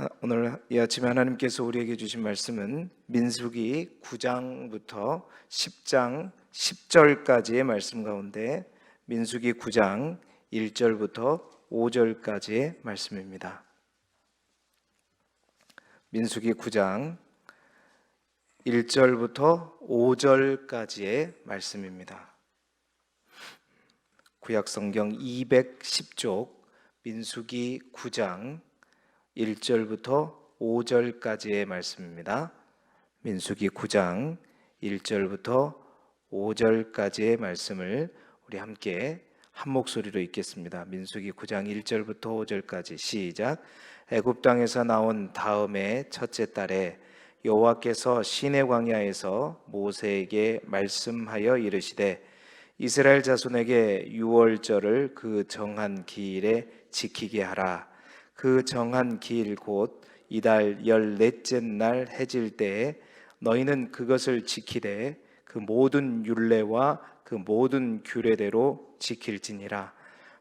하- 오늘 이 아침에 하나님께서 우리에게 주신 말씀은 민수기 9장부터 10장 10절까지의 말씀 가운데 민수기 9장 1절부터 5절까지의 말씀입니다. 민수기 9장 1절부터 5절까지의 말씀입니다. 구약 성경 210쪽 민수기 9장 1절부터 5절까지의 말씀입니다. 민수기 9장 1절부터 5절까지의 말씀을 우리 함께 한 목소리로 읽겠습니다. 민수기 9장 1절부터 5절까지 시작. 애굽 땅에서 나온 다음에 첫째 달에 여호와께서 시내 광야에서 모세에게 말씀하여 이르시되 이스라엘 자손에게 유월절을 그 정한 기일에 지키게 하라. 그 정한 기일 곧 이달 열넷째 날 해질 때에 너희는 그것을 지키되 그 모든 율례와 그 모든 규례대로 지킬지니라.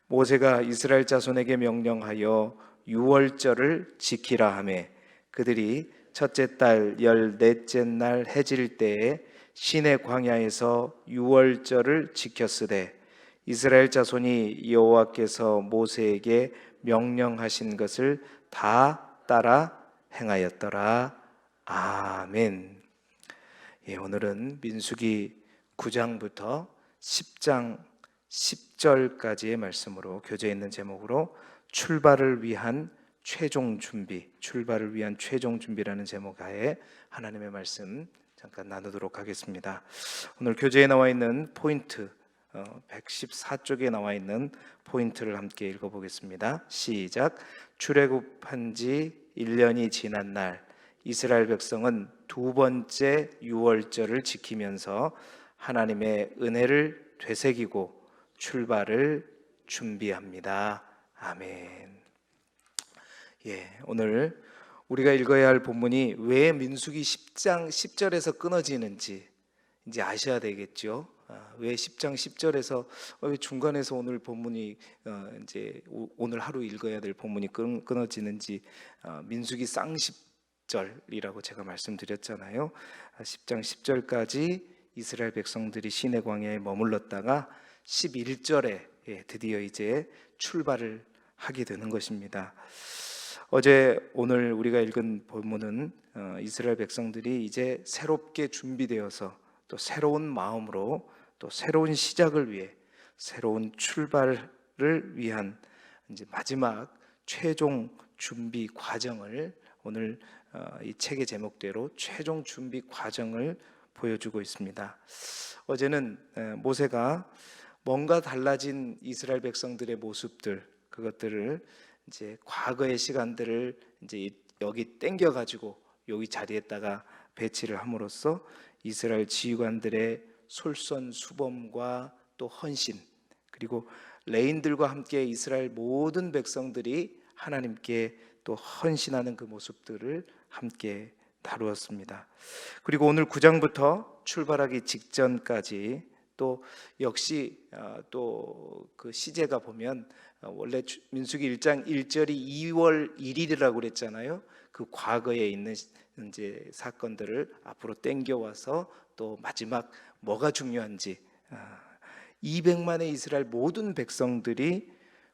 모세가 이스라엘 자손에게 명령하여 유월절을 지키라 하매 그들이 첫째 달 열넷째 날 해질 때에 시내 광야에서 유월절을 지켰으되 이스라엘 자손이 여호와께서 모세에게 명령하신 것을 다 따라 행하였더라. 아멘. 예, 오늘은 민수기 9장부터 10장 10절까지의 말씀으로 교재 있는 제목으로 출발을 위한 최종 준비, 출발을 위한 최종 준비라는 제목 하에 하나님의 말씀 잠깐 나누도록 하겠습니다. 오늘 교재에 나와 있는 포인트 114쪽에 나와 있는 포인트를 함께 읽어보겠습니다. 시작. 출애굽한 지 1년이 지난 날 이스라엘 백성은 두 번째 유월절을 지키면서 하나님의 은혜를 되새기고 출발을 준비합니다. 아멘. 예, 오늘 우리가 읽어야 할 본문이 왜 민수기 10장 10절에서 끊어지는지 이제 아셔야 되겠죠. 아, 왜 10장 10절에서 왜 중간에서 오늘 본문이 어, 이제 오- 오늘 하루 읽어야 될 본문이 끊, 끊어지는지 아, 민수기 쌍십절이라고 제가 말씀드렸잖아요. 아, 10장 10절까지 이스라엘 백성들이 시내 광야에 머물렀다가 11절에 예, 드디어 이제 출발을 하게 되는 것입니다. 어제 오늘 우리가 읽은 본문은 어, 이스라엘 백성들이 이제 새롭게 준비되어서 또 새로운 마음으로 또 새로운 시작을 위해 새로운 출발을 위한 이제 마지막 최종 준비 과정을 오늘 어, 이 책의 제목대로 최종 준비 과정을 보여주고 있습니다. 어제는 에, 모세가 뭔가 달라진 이스라엘 백성들의 모습들 그것들을 이제 과거의 시간들을 이제 이- 여기 땡겨 가지고 여기 자리에다가 배치를 함으로써 이스라엘 지휘관들의 솔선수범과 또 헌신 그리고 레인들과 함께 이스라엘 모든 백성들이 하나님께 또 헌신하는 그 모습들을 함께 다루었습니다. 그리고 오늘 9장부터 출발하기 직전까지 또 역시 또 그 시제가 보면 어, 원래 주- 민수기 1장 1절이 2월 1일이라고 그랬잖아요. 그 과거에 있는 시- 이제 사건들을 앞으로 땡겨와서 또 마지막 뭐가 중요한지 아, 200만의 이스라엘 모든 백성들이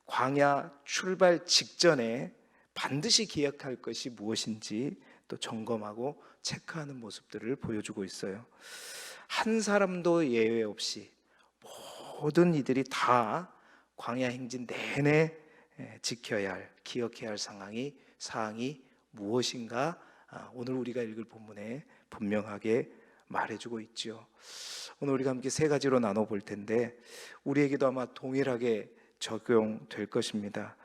광야 출발 직전에 반드시 기억할 것이 무엇인지 또 점검하고 체크하는 모습들을 보여주고 있어요. 한 사람도 예외 없이 모든 이들이 다 광야 행진 내내 에, 지켜야 할, 기억해야 할 상황이 사항이 무엇인가 아, 오늘 우리가 읽을 본문에 분명하게 말해주고 있죠. 오늘 우리가 함께 세 가지로 나눠 볼 텐데 우리에게도 아마 동일하게 적용될 것입니다.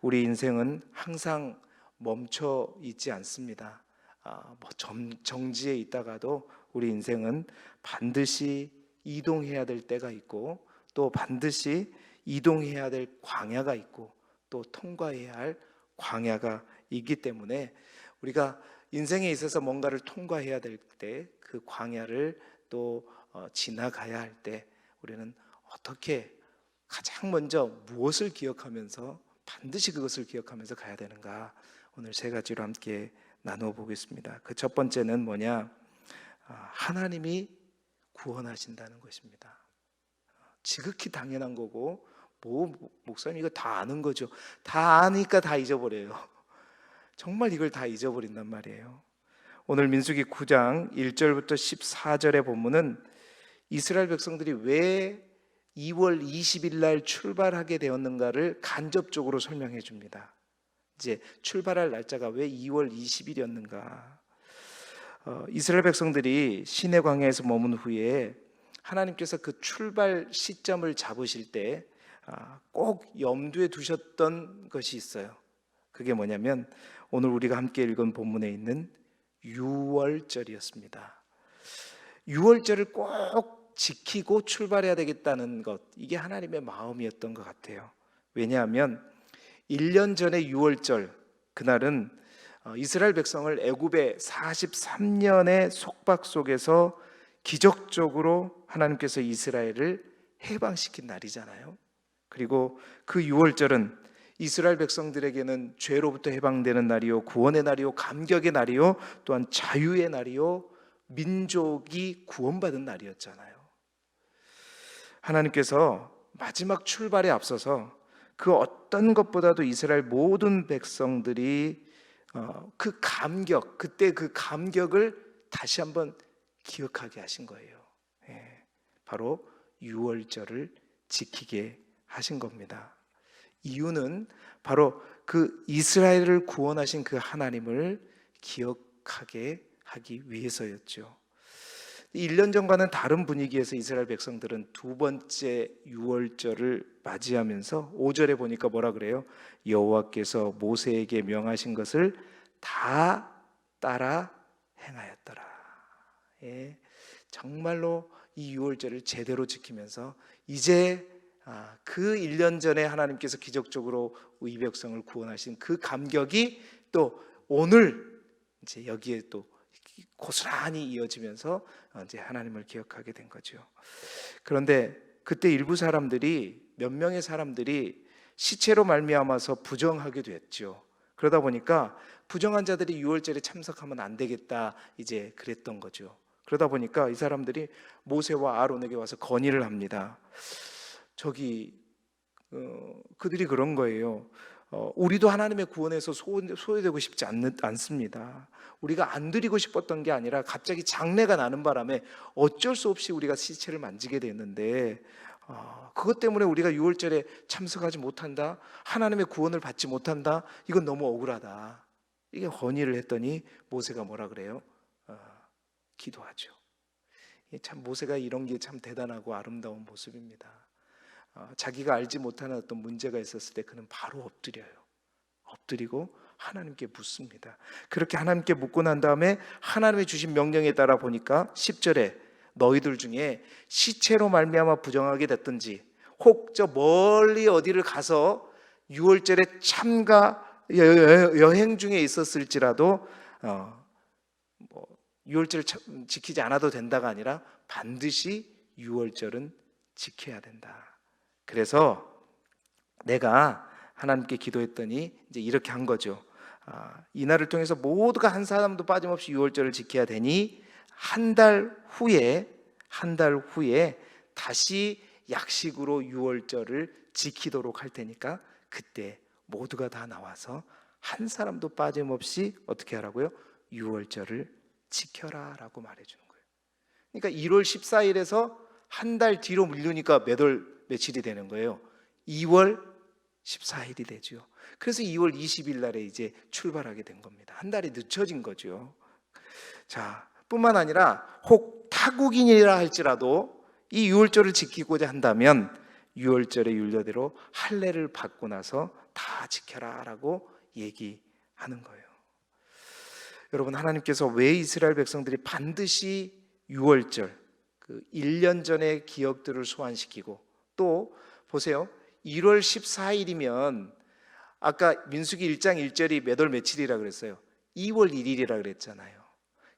우리 인생은 항상 멈춰 있지 않습니다. 아, 뭐 정, 정지에 있다가도 우리 인생은 반드시 이동해야 될 때가 있고 또 반드시 이동해야 될 광야가 있고 또 통과해야 할 광야가 있기 때문에 우리가 인생에 있어서 뭔가를 통과해야 될 때 그 광야를 또 어, 지나가야 할 때 우리는 어떻게 가장 먼저 무엇을 기억하면서 반드시 그것을 기억하면서 가야 되는가 오늘 세 가지로 함께 나누어 보겠습니다. 그 첫 번째는 뭐냐? 아, 하나님이 구원하신다는 것입니다. 지극히 당연한 거고 뭐 목사님 이거 다 아는 거죠. 다 아니까 다 잊어버려요. 정말 이걸 다 잊어버린단 말이에요. 오늘 민수기 9장 1절부터 14절의 본문은 이스라엘 백성들이 왜 2월 20일 날 출발하게 되었는가를 간접적으로 설명해 줍니다. 이제 출발할 날짜가 왜 2월 20일이었는가? 어, 이스라엘 백성들이 시내 광야에서 머문 후에 하나님께서 그 출발 시점을 잡으실 때 꼭 염두에 두셨던 것이 있어요. 그게 뭐냐면 오늘 우리가 함께 읽은 본문에 있는 6월절이었습니다. 6월절을 꼭 지키고 출발해야 되겠다는 것 이게 하나님의 마음이었던 것 같아요. 왜냐하면 1년 전에 6월절 그날은 어, 이스라엘 백성을 애굽의 43년의 속박 속에서 기적적으로 하나님께서 이스라엘을 해방시킨 날이잖아요. 그리고 그 6월절은 이스라엘 백성들에게는 죄로부터 해방되는 날이요 구원의 날이요 감격의 날이요 또한 자유의 날이요 민족이 구원받은 날이었잖아요. 하나님께서 마지막 출발에 앞서서 그 어떤 것보다도 이스라엘 모든 백성들이 어, 그 감격, 그때 그 감격을 다시 한번 기억하게 하신 거예요. 예, 바로 6월절을 지키게 하신 겁니다. 이유는 바로 그 이스라엘을 구원하신 그 하나님을 기억하게 하기 위해서였죠. 1년 전과는 다른 분위기에서 이스라엘 백성들은 두 번째 유월절을 맞이하면서 5절에 보니까 뭐라 그래요? 여호와께서 모세에게 명하신 것을 다 따라 행하였더라. 예, 정말로 이 유월절을 제대로 지키면서 이제 아, 그 1년 전에 하나님께서 기적적으로 이 백성을 구원하신 그 감격이 또 오늘 이제 여기에 또 고스란히 이어지면서 어, 이제 하나님을 기억하게 된 거죠. 그런데 그때 일부 사람들이 몇 명의 사람들이 시체로 말미암아서 부정하게 됐죠. 그러다 보니까 부정한 자들이 6월절에 참석하면 안 되겠다 이제 그랬던 거죠. 그러다 보니까 이 사람들이 모세와 아론에게 와서 건의를 합니다. 저기 어, 그들이 그런 거예요. 어, 우리도 하나님의 구원에서 소외 되고 싶지 않, 않습니다. 우리가 안 드리고 싶었던 게 아니라 갑자기 장례가 나는 바람에 어쩔 수 없이 우리가 시체를 만지게 됐는데 어, 그것 때문에 우리가 6월절에 참석하지 못한다, 하나님의 구원을 받지 못한다, 이건 너무 억울하다. 이게 건의를 했더니 모세가 뭐라 그래요? 어, 기도하죠. 참 모세가 이런 게 참 대단하고 아름다운 모습입니다. 어, 자기가 알지 못하는 어떤 문제가 있었을 때 그는 바로 엎드려요. 엎드리고 하나님께 묻습니다. 그렇게 하나님께 묻고 난 다음에 하나님의 주신 명령에 따라 보니까 10절에 너희들 중에 시체로 말미암아 부정하게 됐든지 혹 저 멀리 어디를 가서 6월절에 참가 여행 중에 있었을지라도 어, 뭐 6월절 지키지 않아도 된다가 아니라 반드시 6월절은 지켜야 된다. 그래서 내가 하나님께 기도했더니 이제 이렇게 한 거죠. 아, 이날을 통해서 모두가 한 사람도 빠짐없이 유월절을 지켜야 되니 한 달 후에 한 달 후에 다시 약식으로 유월절을 지키도록 할 테니까 그때 모두가 다 나와서 한 사람도 빠짐없이 어떻게 하라고요? 유월절을 지켜라라고 말해 주는 거예요. 그러니까 1월 14일에서 한 달 뒤로 밀리니까 몇월 며칠이 되는 거예요. 2월 14일이 되죠. 그래서 2월 20일 날에 이제 출발하게 된 겁니다. 한 달이 늦춰진 거죠. 자, 뿐만 아니라 혹 타국인이라 할지라도 이 6월절을 지키고자 한다면 6월절의 율례대로 할례를 받고 나서 다 지켜라라고 얘기하는 거예요. 여러분 하나님께서 왜 이스라엘 백성들이 반드시 6월절 그 1년 전의 기억들을 소환시키고 또 보세요. 1월 14일이면 아까 민수기 1장 1절이 몇 월 며칠이라 그랬어요? 2월 1일이라 그랬잖아요.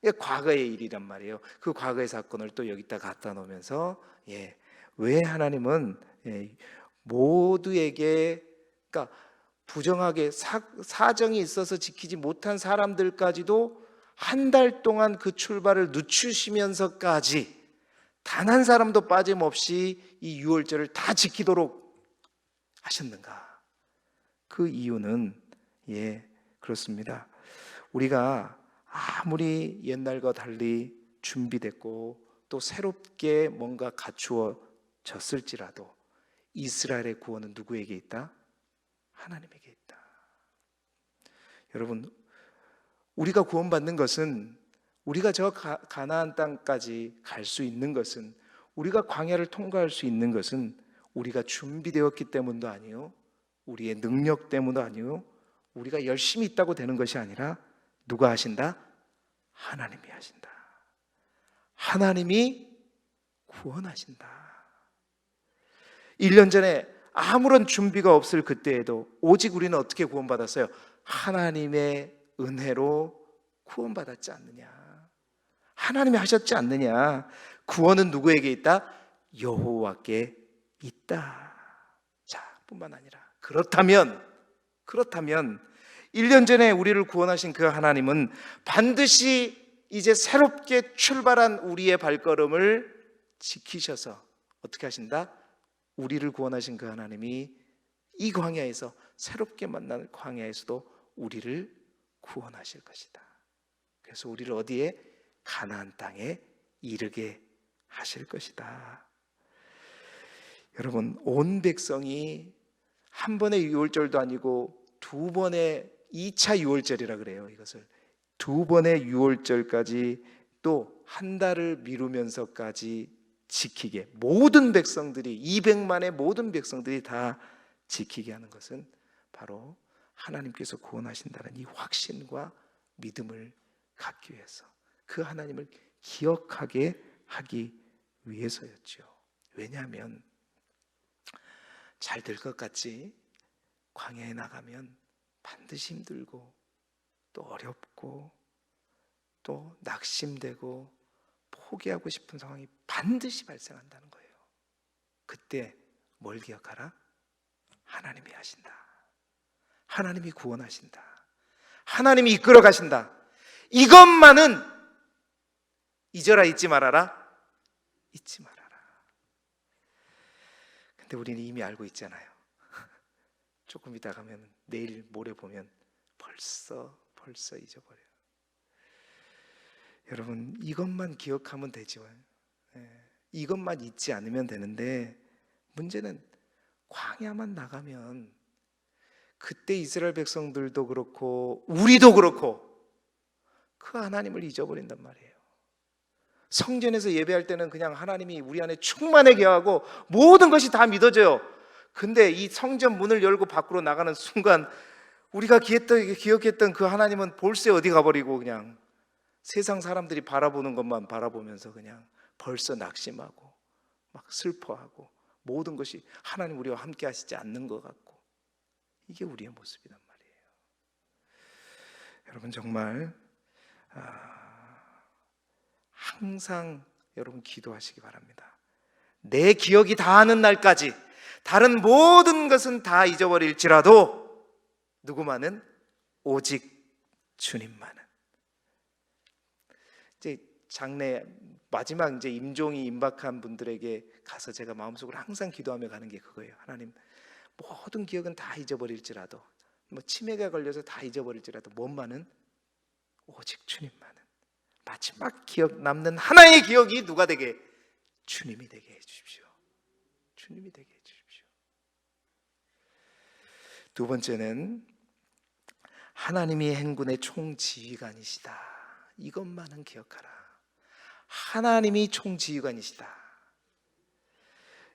이게 과거의 일이란 말이에요. 그 과거의 사건을 또 여기다 갖다 놓으면서 예, 왜 하나님은 예, 모두에게 그러니까 부정하게 사, 사정이 있어서 지키지 못한 사람들까지도 한 달 동안 그 출발을 늦추시면서까지 단 한 사람도 빠짐없이 이 유월절을 다 지키도록 하셨는가? 그 이유는 예, 그렇습니다. 우리가 아무리 옛날과 달리 준비됐고 또 새롭게 뭔가 갖추어졌을지라도 이스라엘의 구원은 누구에게 있다? 하나님에게 있다. 여러분, 우리가 구원받는 것은 우리가 저 가, 가나안 땅까지 갈 수 있는 것은 우리가 광야를 통과할 수 있는 것은 우리가 준비되었기 때문도 아니요. 우리의 능력 때문도 아니요. 우리가 열심히 있다고 되는 것이 아니라 누가 하신다? 하나님이 하신다. 하나님이 구원하신다. 1년 전에 아무런 준비가 없을 그때에도 오직 우리는 어떻게 구원받았어요? 하나님의 은혜로 구원받았지 않느냐. 하나님이 하셨지 않느냐. 구원은 누구에게 있다? 여호와께 있다. 자, 뿐만 아니라 그렇다면 그렇다면 1년 전에 우리를 구원하신 그 하나님은 반드시 이제 새롭게 출발한 우리의 발걸음을 지키셔서 어떻게 하신다? 우리를 구원하신 그 하나님이 이 광야에서 새롭게 만난 광야에서도 우리를 구원하실 것이다. 그래서 우리를 어디에 가나안 땅에 이르게 하실 것이다. 여러분 온 백성이 한 번의 유월절도 아니고 두 번의 2차 유월절이라 그래요. 이것을 두 번의 유월절까지 또 한 달을 미루면서까지 지키게 모든 백성들이 200만의 모든 백성들이 다 지키게 하는 것은 바로 하나님께서 구원하신다는 이 확신과 믿음을 갖기 위해서 그 하나님을 기억하게 하기 위해서였죠. 왜냐하면 잘 될 것 같지 광야에 나가면 반드시 힘들고 또 어렵고 또 낙심되고 포기하고 싶은 상황이 반드시 발생한다는 거예요. 그때 뭘 기억하라? 하나님이 하신다. 하나님이 구원하신다. 하나님이 이끌어 가신다. 이것만은 잊어라 잊지 말아라. 잊지 말아라. 근데 우리는 이미 알고 있잖아요. 조금 이따 가면 내일 모레 보면 벌써 벌써 잊어버려요. 여러분 이것만 기억하면 되죠. 예, 이것만 잊지 않으면 되는데 문제는 광야만 나가면 그때 이스라엘 백성들도 그렇고 우리도 그렇고 그 하나님을 잊어버린단 말이에요. 성전에서 예배할 때는 그냥 하나님이 우리 안에 충만하게 하고 모든 것이 다 믿어져요. 근데 이 성전 문을 열고 밖으로 나가는 순간 우리가 기억했던 그 하나님은 볼새 어디 가버리고 그냥 세상 사람들이 바라보는 것만 바라보면서 그냥 벌써 낙심하고 막 슬퍼하고 모든 것이 하나님 우리와 함께 하시지 않는 것 같고 이게 우리의 모습이란 말이에요. 여러분 정말 아, 항상 여러분 기도하시기 바랍니다. 내 기억이 다하는 날까지 다른 모든 것은 다 잊어버릴지라도 누구만은 오직 주님만은 이제 장례 마지막 이제 임종이 임박한 분들에게 가서 제가 마음속으로 항상 기도하며 가는 게 그거예요. 하나님 모든 기억은 다 잊어버릴지라도 뭐 치매가 걸려서 다 잊어버릴지라도 뭔만은 오직 주님만은 마지막 기억 남는 하나의 기억이 누가 되게 주님이 되게 해 주십시오. 주님이 되게 해 주십시오. 두 번째는 하나님이 행군의 총지휘관이시다. 이것만은 기억하라. 하나님이 총지휘관이시다.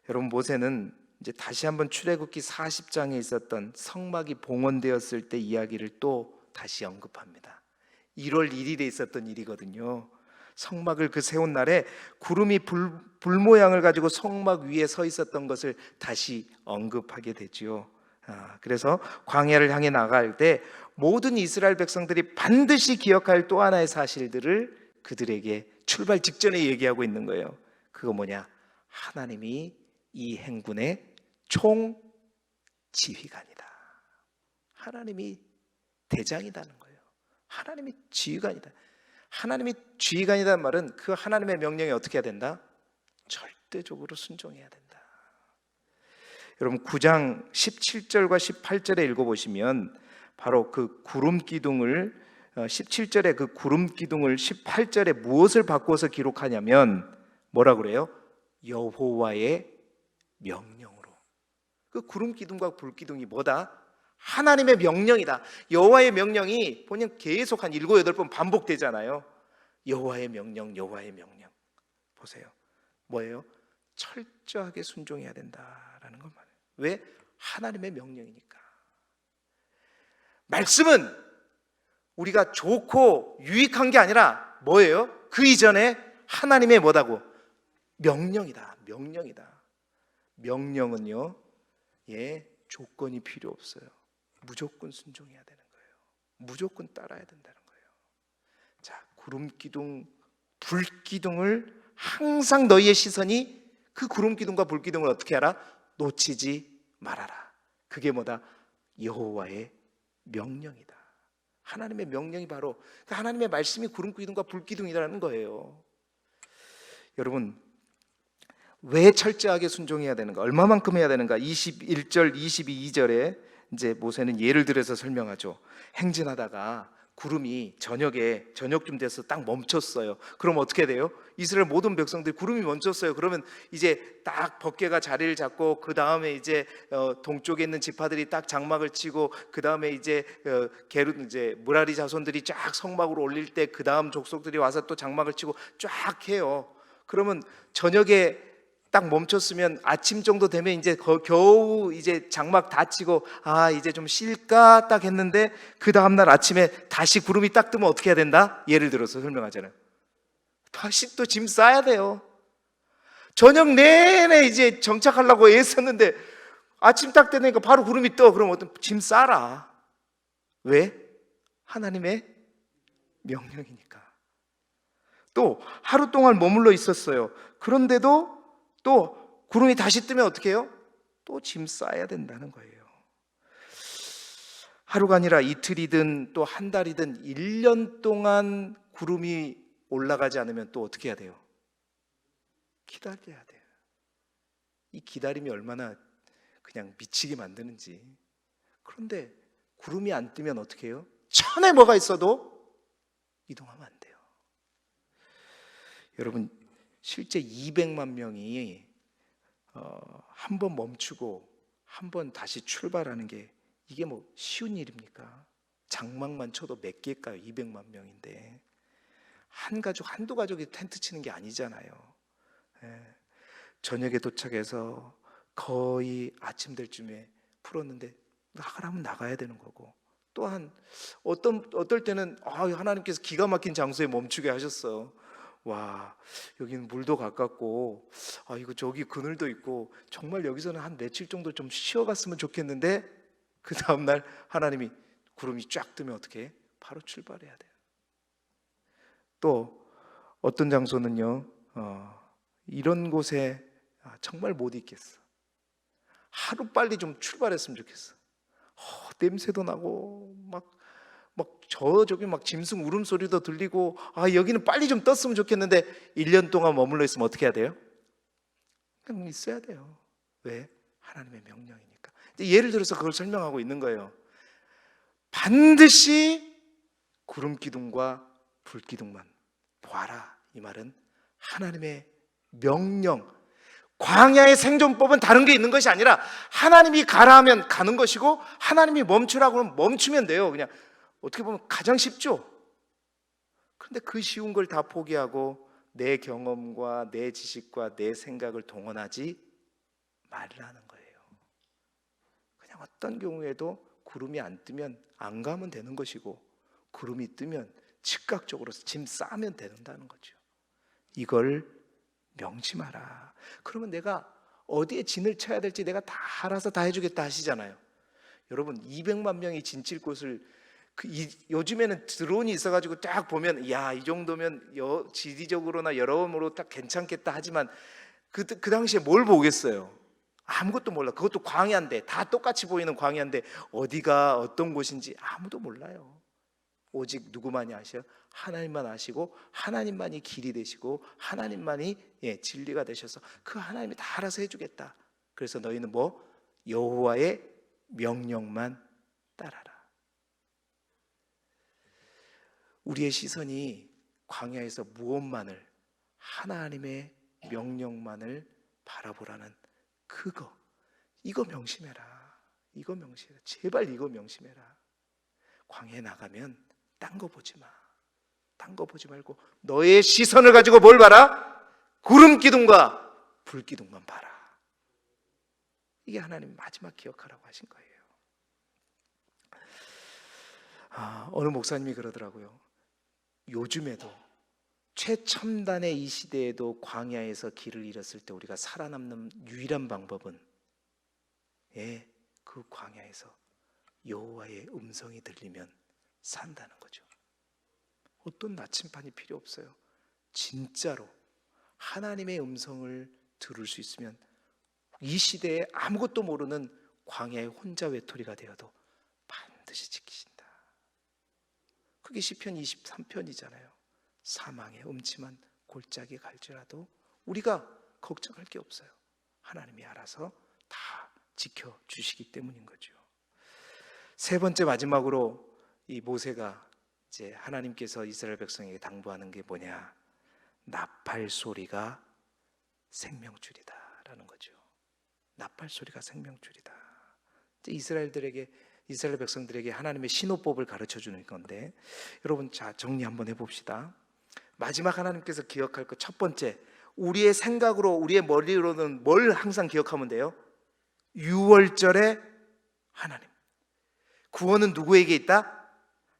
여러분 모세는 이제 다시 한번 출애굽기 40장에 있었던 성막이 봉헌되었을 때 이야기를 또 다시 언급합니다. 1월 1일에 있었던 일이거든요. 성막을 그 세운 날에 구름이 불, 불 모양을 가지고 성막 위에 서 있었던 것을 다시 언급하게 되지요. 아, 그래서 광야를 향해 나갈 때 모든 이스라엘 백성들이 반드시 기억할 또 하나의 사실들을 그들에게 출발 직전에 얘기하고 있는 거예요. 그거 뭐냐? 하나님이 이 행군의 총 지휘관이다. 하나님이 대장이라는 거예요. 하나님이 지휘관이다. 하나님이 지휘관이라는 말은 그 하나님의 명령에 어떻게 해야 된다? 절대적으로 순종해야 된다. 여러분 9장 17절과 18절에 읽어보시면 바로 그 구름 기둥을 17절에 그 구름 기둥을 18절에 무엇을 바꾸어서 기록하냐면 뭐라 그래요? 여호와의 명령으로. 그 구름 기둥과 불 기둥이 뭐다? 하나님의 명령이다. 여호와의 명령이 본인 계속 한 일곱 여덟 번 반복되잖아요. 여호와의 명령, 여호와의 명령. 보세요. 뭐예요? 철저하게 순종해야 된다라는 것 말이에요. 왜? 하나님의 명령이니까. 말씀은 우리가 좋고 유익한 게 아니라 뭐예요? 그 이전에 하나님의 뭐다고? 명령이다. 명령이다. 명령은요, 예, 조건이 필요 없어요. 무조건 순종해야 되는 거예요. 무조건 따라야 된다는 거예요. 자, 구름 기둥, 불 기둥을 항상 너희의 시선이 그 구름 기둥과 불 기둥을 어떻게 하라? 놓치지 말아라. 그게 뭐다? 여호와의 명령이다. 하나님의 명령이 바로 그 하나님의 말씀이 구름 기둥과 불 기둥이라는 거예요. 여러분 왜 철저하게 순종해야 되는가? 얼마만큼 해야 되는가? 21절, 22절에 이제 모세는 예를 들어서 설명하죠. 행진하다가 구름이 저녁에 저녁쯤 돼서 딱 멈췄어요. 그럼 어떻게 돼요? 이스라엘 모든 백성들이 구름이 멈췄어요. 그러면 이제 딱 벗개가 자리를 잡고 그 다음에 이제 어, 동쪽에 있는 지파들이 딱 장막을 치고 그 다음에 이제 어, 게르 이제 무라리 자손들이 쫙 성막으로 올릴 때 그 다음 족속들이 와서 또 장막을 치고 쫙 해요. 그러면 저녁에 딱 멈췄으면 아침 정도 되면 이제 거- 겨우 이제 장막 다 치고 아 이제 좀 쉴까 딱 했는데 그 다음 날 아침에 다시 구름이 딱 뜨면 어떻게 해야 된다? 예를 들어서 설명하잖아요. 다시 또 짐 싸야 돼요. 저녁 내내 이제 정착하려고 애썼는데 아침 딱 되니까 바로 구름이 떠. 그럼 어떤 짐 싸라. 왜? 하나님의 명령이니까. 또 하루 동안 머물러 있었어요. 그런데도 또 구름이 다시 뜨면 어떻게 해요? 또 짐 싸야 된다는 거예요. 하루가 아니라 이틀이든 또 한 달이든 1년 동안 구름이 올라가지 않으면 또 어떻게 해야 돼요? 기다려야 돼요. 이 기다림이 얼마나 그냥 미치게 만드는지. 그런데 구름이 안 뜨면 어떻게 해요? 천에 뭐가 있어도 이동하면 안 돼요. 여러분 실제 200만 명이 어, 한 번 멈추고 한 번 다시 출발하는 게 이게 뭐 쉬운 일입니까? 장막만 쳐도 몇 개일까요? 200만 명인데 한 가족 한두 가족이 텐트 치는 게 아니잖아요. 예. 저녁에 도착해서 거의 아침 될 쯤에 풀었는데 나가라면 나가야 되는 거고 또한 어떤 어떨 때는 아 하나님께서 기가 막힌 장소에 멈추게 하셨어. 와 여기는 물도 가깝고 아 이거 저기 그늘도 있고 정말 여기서는 한 며칠 정도 좀 쉬어갔으면 좋겠는데 그 다음 날 하나님이 구름이 쫙 뜨면 어떻게 해? 바로 출발해야 돼요. 또 어떤 장소는요 어, 이런 곳에 아, 정말 못 있겠어. 하루 빨리 좀 출발했으면 좋겠어. 어, 냄새도 나고 막 막 저 저기 막 짐승 울음소리도 들리고 아 여기는 빨리 좀 떴으면 좋겠는데 1년 동안 머물러 있으면 어떻게 해야 돼요? 그냥 있어야 돼요. 왜? 하나님의 명령이니까. 예를 들어서 그걸 설명하고 있는 거예요. 반드시 구름 기둥과 불 기둥만 보아라. 이 말은 하나님의 명령. 광야의 생존법은 다른 게 있는 것이 아니라 하나님이 가라 하면 가는 것이고 하나님이 멈추라고 하면 멈추면 돼요. 그냥 어떻게 보면 가장 쉽죠. 그런데 그 쉬운 걸 다 포기하고 내 경험과 내 지식과 내 생각을 동원하지 말라는 거예요. 그냥 어떤 경우에도 구름이 안 뜨면 안 가면 되는 것이고 구름이 뜨면 즉각적으로 짐 싸면 된다는 거죠. 이걸 명심하라. 그러면 내가 어디에 진을 쳐야 될지 내가 다 알아서 다 해주겠다 하시잖아요. 여러분 200만 명이 진칠 곳을 그 이, 요즘에는 드론이 있어가지고 딱 보면 야 이 정도면 여, 지리적으로나 여러모로 딱 괜찮겠다 하지만 그, 그 당시에 뭘 보겠어요? 아무것도 몰라. 그것도 광야인데 다 똑같이 보이는 광야인데 어디가 어떤 곳인지 아무도 몰라요. 오직 누구만이 아셔? 하나님만 아시고 하나님만이 길이 되시고 하나님만이 예, 진리가 되셔서 그 하나님이 다 알아서 해주겠다. 그래서 너희는 뭐 여호와의 명령만 따라라. 우리의 시선이 광야에서 무엇만을 하나님의 명령만을 바라보라는 그거 이거 명심해라. 이거 명심해라. 제발 이거 명심해라. 광야에 나가면 딴 거 보지 마. 딴 거 보지 말고 너의 시선을 가지고 뭘 봐라? 구름 기둥과 불 기둥만 봐라. 이게 하나님 마지막 기억하라고 하신 거예요. 아, 어느 목사님이 그러더라고요. 요즘에도 최첨단의 이 시대에도 광야에서 길을 잃었을 때 우리가 살아남는 유일한 방법은 예, 그 광야에서 여호와의 음성이 들리면 산다는 거죠. 어떤 나침반이 필요 없어요. 진짜로 하나님의 음성을 들을 수 있으면 이 시대에 아무것도 모르는 광야의 혼자 외톨이가 되어도 반드시 지키신다. 그게 시편 23편이잖아요. 사망의 음침한 골짜기 갈지라도 우리가 걱정할 게 없어요. 하나님이 알아서 다 지켜 주시기 때문인 거죠. 세 번째 마지막으로 이 모세가 이제 하나님께서 이스라엘 백성에게 당부하는 게 뭐냐? 나팔 소리가 생명줄이다라는 거죠. 나팔 소리가 생명줄이다. 이스라엘들에게 이스라엘 백성들에게 하나님의 신호법을 가르쳐 주는 건데 여러분 자 정리 한번 해봅시다. 마지막 하나님께서 기억할 것 첫 번째 우리의 생각으로 우리의 머리로는 뭘 항상 기억하면 돼요? 6월절에 하나님. 구원은 누구에게 있다?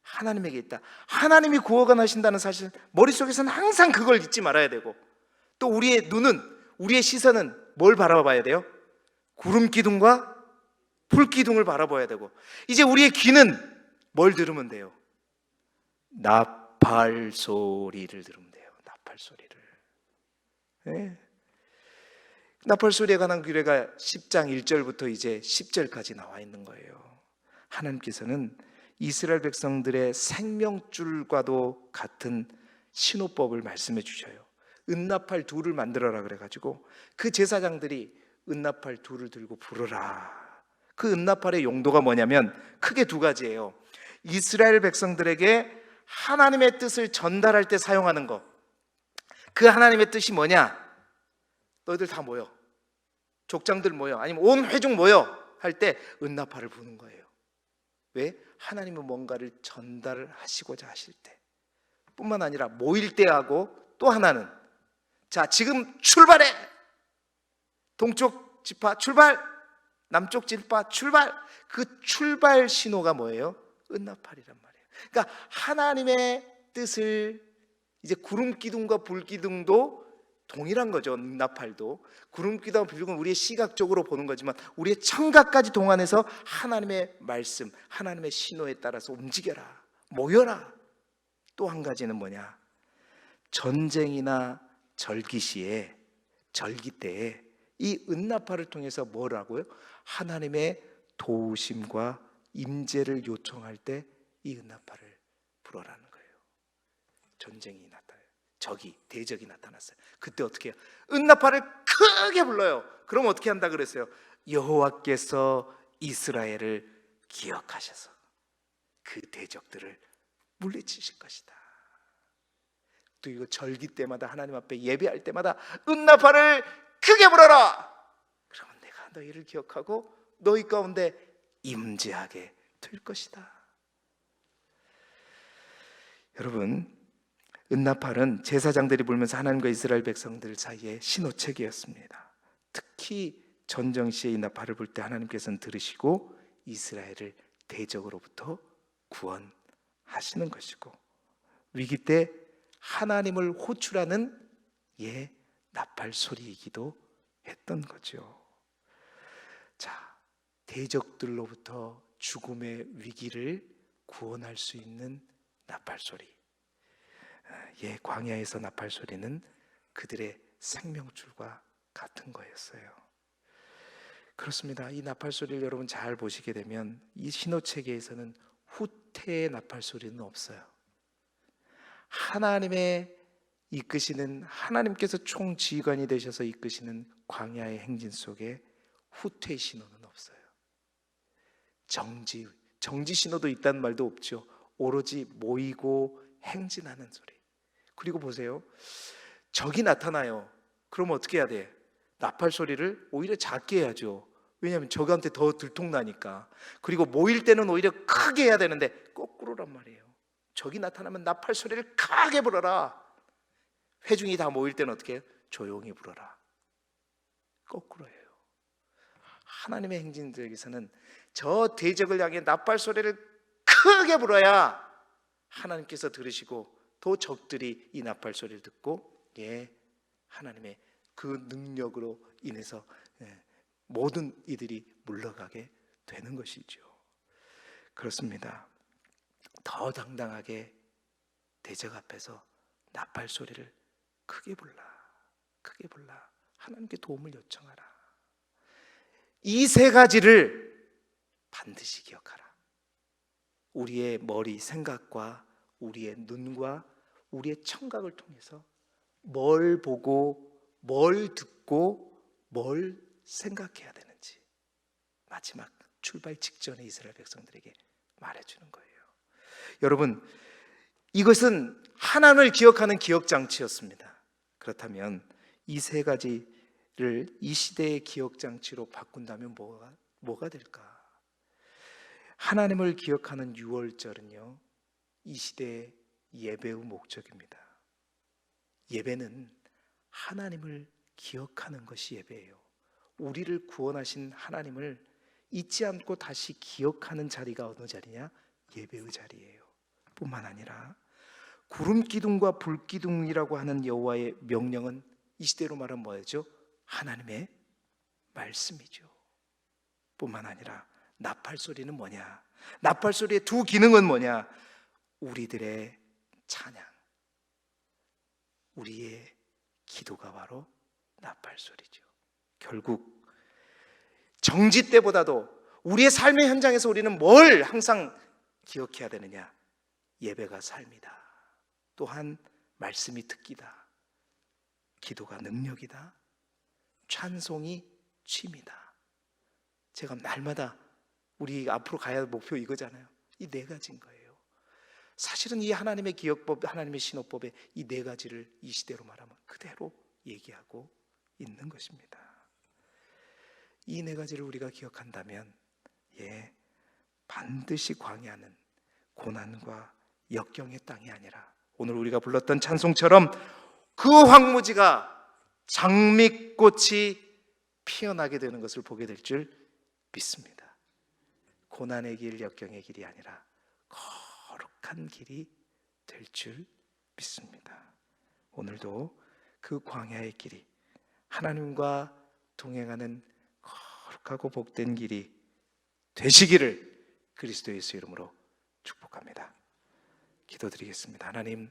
하나님에게 있다. 하나님이 구원을 하신다는 사실 머릿속에서는 항상 그걸 잊지 말아야 되고 또 우리의 눈은 우리의 시선은 뭘 바라봐야 돼요? 구름 기둥과 불 기둥을 바라봐야 되고 이제 우리의 귀는 뭘 들으면 돼요? 나팔 소리를 들으면 돼요. 나팔 소리를. 예. 나팔 소리에 관한 규례가 10장 1절부터 이제 10절까지 나와 있는 거예요. 하나님께서는 이스라엘 백성들의 생명줄과도 같은 신호법을 말씀해 주셔요. 은나팔 둘을 만들어라 그래가지고 그 제사장들이 은나팔 둘을 들고 부르라. 그 은나팔의 용도가 뭐냐면 크게 두 가지예요. 이스라엘 백성들에게 하나님의 뜻을 전달할 때 사용하는 거. 그 하나님의 뜻이 뭐냐? 너희들 다 모여. 족장들 모여. 아니면 온 회중 모여. 할 때 은나팔을 부는 거예요. 왜? 하나님은 뭔가를 전달하시고자 하실 때. 뿐만 아니라 모일 때 하고 또 하나는 자, 지금 출발해. 동쪽 지파 출발. 남쪽 지파 출발. 그 출발 신호가 뭐예요? 은나팔이란 말이에요. 그러니까 하나님의 뜻을 이제 구름 기둥과 불 기둥도 동일한 거죠. 나팔도 구름 기둥과 불 기둥은 우리의 시각적으로 보는 거지만 우리의 청각까지 동안해서 하나님의 말씀, 하나님의 신호에 따라서 움직여라, 모여라. 또 한 가지는 뭐냐? 전쟁이나 절기 시에 절기 때에 이 은나팔을 통해서 뭐라고요? 하나님의 도우심과 임재를 요청할 때 이 은나팔을 불어라는 거예요. 전쟁이 나타나요. 적이 대적이 나타났어요. 그때 어떻게 해요? 은나팔을 크게 불러요. 그럼 어떻게 한다 그랬어요? 여호와께서 이스라엘을 기억하셔서 그 대적들을 물리치실 것이다. 또 이거 절기 때마다 하나님 앞에 예배할 때마다 은나팔을 크게 불어라. 너희를 기억하고 너희 가운데 임재하게 될 것이다. 여러분, 은나팔은 제사장들이 불면서 하나님과 이스라엘 백성들 사이에 신호책이었습니다. 특히 전정 시에 이 나팔을 불 때 하나님께서는 들으시고 이스라엘을 대적으로부터 구원하시는 것이고 위기 때 하나님을 호출하는 예 나팔 소리이기도 했던 거죠. 자, 대적들로부터 죽음의 위기를 구원할 수 있는 나팔 소리. 예, 광야에서 나팔 소리는 그들의 생명줄과 같은 거였어요. 그렇습니다. 이 나팔 소리를 여러분 잘 보시게 되면 이 신호 체계에서는 후퇴의 나팔 소리는 없어요. 하나님의 이끄시는 하나님께서 총지휘관이 되셔서 이끄시는 광야의 행진 속에 후퇴 신호는 없어요. 정지 정지 신호도 있다는 말도 없죠. 오로지 모이고 행진하는 소리. 그리고 보세요. 적이 나타나요. 그럼 어떻게 해야 돼? 나팔 소리를 오히려 작게 해야죠. 왜냐하면 적한테 더 들통나니까. 그리고 모일 때는 오히려 크게 해야 되는데 거꾸로란 말이에요. 적이 나타나면 나팔 소리를 크게 불어라. 회중이 다 모일 때는 어떻게 해요? 조용히 불어라. 거꾸로예요. 하나님의 행진들에게서는 저 대적을 향해 나팔 소리를 크게 불어야 하나님께서 들으시고 또 적들이 이 나팔 소리를 듣고 예 하나님의 그 능력으로 인해서 예, 모든 이들이 물러가게 되는 것이죠. 그렇습니다. 더 당당하게 대적 앞에서 나팔 소리를 크게 불라, 크게 불라. 하나님께 도움을 요청하라. 이 세 가지를 반드시 기억하라. 우리의 머리 생각과 우리의 눈과 우리의 청각을 통해서 뭘 보고 뭘 듣고 뭘 생각해야 되는지 마지막 출발 직전에 이스라엘 백성들에게 말해주는 거예요. 여러분, 이것은 하나님을 기억하는 기억 장치였습니다. 그렇다면 이 세 가지 를이 시대의 기억 장치로 바꾼다면 뭐가 뭐가 될까? 하나님을 기억하는 유월절은요. 이 시대의 예배의 목적입니다. 예배는 하나님을 기억하는 것이 예배예요. 우리를 구원하신 하나님을 잊지 않고 다시 기억하는 자리가 어느 자리냐? 예배의 자리예요. 뿐만 아니라 구름 기둥과 불 기둥이라고 하는 여호와의 명령은 이 시대로 말하면 뭐죠? 하나님의 말씀이죠. 뿐만 아니라 나팔 소리는 뭐냐? 나팔 소리의 두 기능은 뭐냐? 우리들의 찬양, 우리의 기도가 바로 나팔 소리죠. 결국 정지 때보다도 우리의 삶의 현장에서 우리는 뭘 항상 기억해야 되느냐? 예배가 삶이다. 또한 말씀이 듣기다. 기도가 능력이다. 찬송이 취미다. 제가 날마다 우리 앞으로 가야 할 목표 이거잖아요. 이 네 가지인 거예요. 사실은 이 하나님의 기억법, 하나님의 신호법에 이네 가지를 이 시대로 말하면 그대로 얘기하고 있는 것입니다. 이 네 가지를 우리가 기억한다면, 예, 반드시 광야는 고난과 역경의 땅이 아니라 오늘 우리가 불렀던 찬송처럼 그 황무지가 장미꽃이 피어나게 되는 것을 보게 될 줄 믿습니다. 고난의 길, 역경의 길이 아니라 거룩한 길이 될 줄 믿습니다. 오늘도 그 광야의 길이 하나님과 동행하는 거룩하고 복된 길이 되시기를 그리스도 예수 이름으로 축복합니다. 기도드리겠습니다. 하나님,